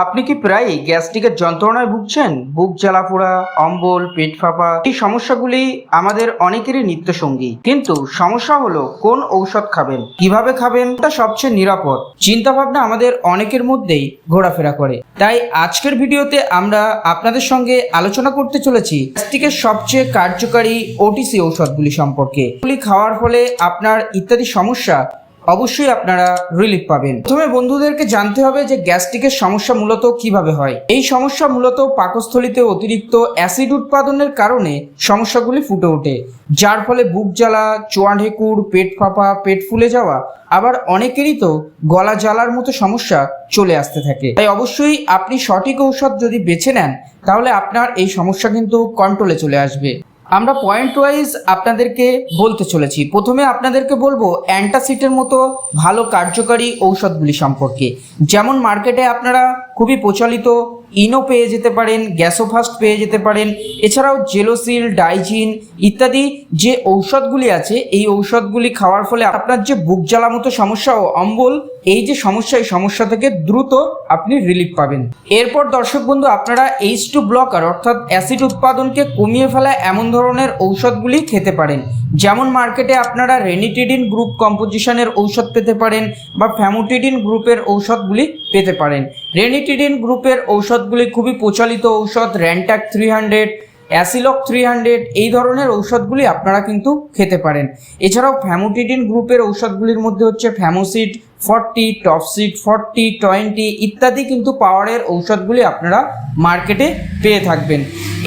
আপনি কি প্রায়ই গ্যাস্ট্রিকের যন্ত্রণায় ভুগছেন? বুক জ্বালা পোড়া, অম্বল, পেট ফাঁপা, এই সমস্যাগুলি আমাদের অনেকেরই নিত্য সঙ্গী কিন্তু সমস্যা হলো কোন ঔষধ খাবেন, কীভাবে খাবেন তা সবচেয়ে নিরাপদ? চিন্তা ভাবনা আমাদের অনেকের মধ্যেই ঘোরাফেরা করে। তাই আজকের ভিডিওতে আমরা আপনাদের সঙ্গে আলোচনা করতে চলেছি গ্যাস্ট্রিকের সবচেয়ে কার্যকারী ওটিসি ঔষধগুলি সম্পর্কে। এগুলি খাওয়ার ফলে আপনার ইত্যাদি সমস্যা অবশ্যই আপনারা রিলিফ পাবেন। প্রথমে বন্ধুদেরকে জানতে হবে যে গ্যাস্ট্রিকের সমস্যা মূলত কীভাবে হয়। এই সমস্যা মূলত পাকস্থলিতে অতিরিক্ত অ্যাসিড উৎপাদনের কারণে সমস্যাগুলি ফুটে ওঠে, যার ফলে বুক জ্বালা, চোয়া ঢেকুর, পেট ফাঁপা, পেট ফুলে যাওয়া, আবার অনেকেরই তো গলা জ্বালার মতো সমস্যা চলে আসতে থাকে। তাই অবশ্যই আপনি সঠিক ঔষধ যদি বেছে নেন, তাহলে আপনার এই সমস্যা কিন্তু কন্ট্রোলে চলে আসবে। আমরা পয়েন্ট ওয়াইজ আপনাদেরকে বলতে চলেছি। প্রথমে আপনাদেরকে বলব অ্যান্টাসিটের মতো ভালো কার্যকারী ঔষধগুলি সম্পর্কে। যেমন মার্কেটে আপনারা খুবই প্রচলিত ইনো পেয়ে যেতে পারেন গ্যাসোফাস্ট পেয়ে যেতে পারেন। এছাড়াও জেলোসিল, ডাইজিন ইত্যাদি যে ঔষধগুলি আছে, এই ঔষধগুলি খাওয়ার ফলে আপনার যে বুক জ্বালা মতো সমস্যা ও অম্বল, এই যে সমস্যা, এই সমস্যা থেকে দ্রুত আপনি রিলিফ পাবেন। এরপর দর্শক বন্ধু, আপনারা এইচ টু ব্লকার অর্থাৎ অ্যাসিড উৎপাদনকে কমিয়ে ফেলা এমন ধরনের ঔষধগুলি খেতে পারেন। যেমন মার্কেটে আপনারা রেনিটিডিন গ্রুপ কম্পোজিশনের ঔষধ পেতে পারেন বা ফ্যামোটিডিন গ্রুপের ঔষধগুলি পেতে পারেন। রেনিটিডিন গ্রুপের ঔষধগুলি খুবই প্রচলিত ঔষধ Rantac three hundred Aciloc three hundred এই ধরনের ঔষধগুলি আপনারা কিন্তু খেতে পারেন। এছাড়াও ফ্যামোটিডিন গ্রুপের ঔষধগুলির মধ্যে হচ্ছে Famocid forty Topcid forty twenty ইত্যাদি কিন্তু পাওয়ারের ঔষধগুলি আপনারা মার্কেটে পেয়ে থাকবেন।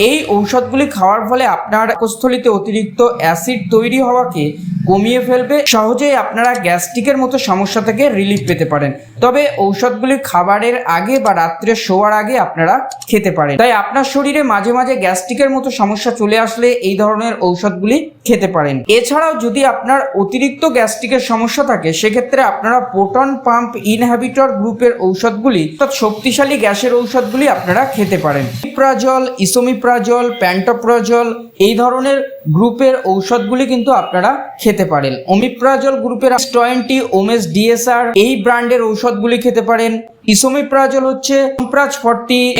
এই ঔষধগুলি খাওয়ার ফলে আপনার পাকস্থলিতে অতিরিক্ত অ্যাসিড তৈরি হওয়াকে কমিয়ে ফেলবে, সহজেই আপনারা গ্যাস্ট্রিকের মতো সমস্যা থেকে রিলিফ পেতে পারেন। তবে ঔষধগুলি খাবারের আগে বা রাত্রে শোয়ার আগে আপনারা খেতে পারেন। তাই আপনার শরীরে মাঝে মাঝে গ্যাস্ট্রিকের মতো সমস্যা চলে আসলে এই ধরনের ঔষধগুলি খেতে পারেন। এছাড়াও যদি আপনার অতিরিক্ত গ্যাস্ট্রিকের সমস্যা থাকে, সেক্ষেত্রে আপনারা প্রোটন পাম্প ইনহ্যাবিটর গ্রুপের ঔষধগুলি, অর্থাৎ শক্তিশালী গ্যাসের ঔষধগুলি আপনারা খেতে পারেন। ইপ্রাজল, ইসোমিপ্রাজল, প্যান্টোপ্রাজল, এই ধরনের গ্রুপের ঔষধগুলি কিন্তু আপনারা খেতে পারেন। অমিপ্রাজল গ্রুপের টোয়েন্টি, ওমেস ডিএসআর, এই ব্র্যান্ডের ঔষধগুলি খেতে পারেন। ইসোমিপ্রাজল হচ্ছে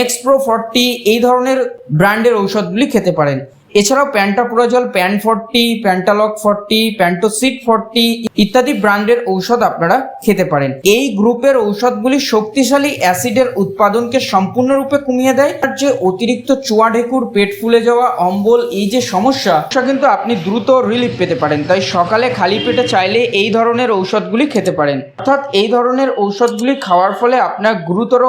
এক্সপ্রো ফর্টি, এই ধরনের ব্র্যান্ডের ঔষধগুলি খেতে পারেন। এছাড়াও pantoprazole Pan forty, Pantaloc forty Pantocid forty ইত্যাদি ব্র্যান্ডের ঔষধ আপনারা খেতে পারেন। এই গ্রুপের ঔষধগুলি শক্তিশালী অ্যাসিডের উৎপাদনকে সম্পূর্ণরূপে কমিয়ে দেয়। আর যে অতিরিক্ত চোয়া ঢেকুর, পেট ফুলে যাওয়া, অম্বল, এই যে সমস্যা, সেটা কিন্তু আপনি দ্রুত রিলিফ পেতে পারেন। তাই সকালে খালি পেটে চাইলে এই ধরনের ঔষধগুলি খেতে পারেন। অর্থাৎ এই ধরনের ঔষধগুলি খাওয়ার ফলে আপনার গুরুতর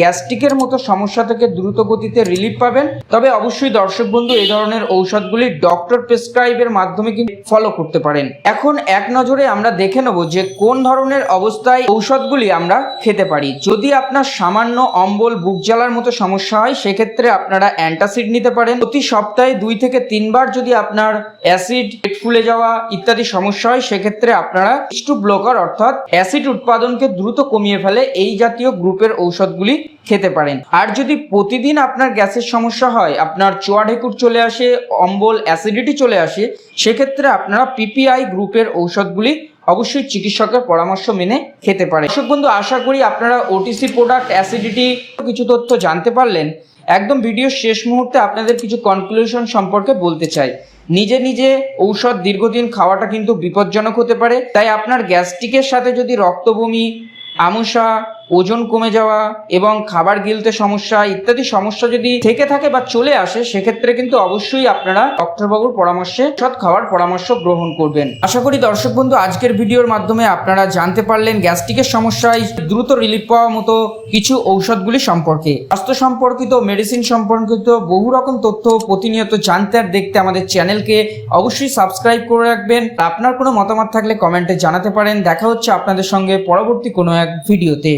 গ্যাস্ট্রিকের মতো সমস্যা থেকে দ্রুত গতিতে রিলিফ পাবেন। তবে অবশ্যই দর্শক বন্ধু, এই ধরনের ঔষধগুলি ডক্টর প্রেসক্রাইবের মাধ্যমে কিন্তু ফলো করতে পারেন। এখন এক নজরে আমরা দেখে নেব যে কোন ধরনের অবস্থায় ঔষধগুলি আমরা খেতে পারি। যদি আপনার সামান্য অম্বল বুক জ্বালার মতো সমস্যা হয়, সেক্ষেত্রে আপনারা অ্যান্টাসিড নিতে পারেন। প্রতি সপ্তাহে দুই থেকে তিনবার যদি আপনার অ্যাসিড, পেট ফুলে যাওয়া ইত্যাদি সমস্যা হয়, সেক্ষেত্রে আপনারা স্টু ব্লকার অর্থাৎ অ্যাসিড উৎপাদনকে দ্রুত কমিয়ে ফেলে এই জাতীয় গ্রুপের ঔষধগুলি খেতে পারেন। আর যদি প্রতিদিন আপনার গ্যাসের সমস্যা হয়, আপনার চোয়া ঢেকুর চলে আসে, অম্বল, অ্যাসিডিটি চলে আসে, সেক্ষেত্রে আপনারা পিপিআই গ্রুপের ঔষধগুলি অবশ্যই চিকিৎসকের পরামর্শ মেনে খেতে পারেন। দর্শক বন্ধু, আশা করি আপনারা ওটিসি প্রোডাক্ট অ্যাসিডিটি কিছু তথ্য জানতে পারলেন। একদম ভিডিওর শেষ মুহূর্তে আপনাদের কিছু কনক্লুশন সম্পর্কে বলতে চাই। নিজে নিজে ঔষধ দীর্ঘদিন খাওয়াটা কিন্তু বিপজ্জনক হতে পারে। তাই আপনার গ্যাস্ট্রিকের সাথে যদি রক্তবমি আমসা ওজন কমে যাওয়া এবং খাবার গিলতে সমস্যা ইত্যাদি সমস্যা যদি থেকে থাকে বা চলে আসে, সেক্ষেত্রে কিন্তু অবশ্যই আপনারা ডক্টরবাবুর পরামর্শে সৎ খাওয়ার পরামর্শ গ্রহণ করবেন। আশা করি দর্শক বন্ধু, আজকের ভিডিওর মাধ্যমে আপনারা জানতে পারলেন গ্যাস্ট্রিকের সমস্যায় দ্রুত রিলিফ পাওয়া মতো কিছু ঔষধগুলি সম্পর্কে। স্বাস্থ্য সম্পর্কিত মেডিসিন সম্পর্কিত বহু রকম তথ্য প্রতিনিয়ত জানতে আর দেখতে আমাদের চ্যানেলকে অবশ্যই সাবস্ক্রাইব করে রাখবেন। আপনার কোনো মতামত থাকলে কমেন্টে জানাতে পারেন। দেখা হচ্ছে আপনাদের সঙ্গে পরবর্তী কোনো এক ভিডিওতে।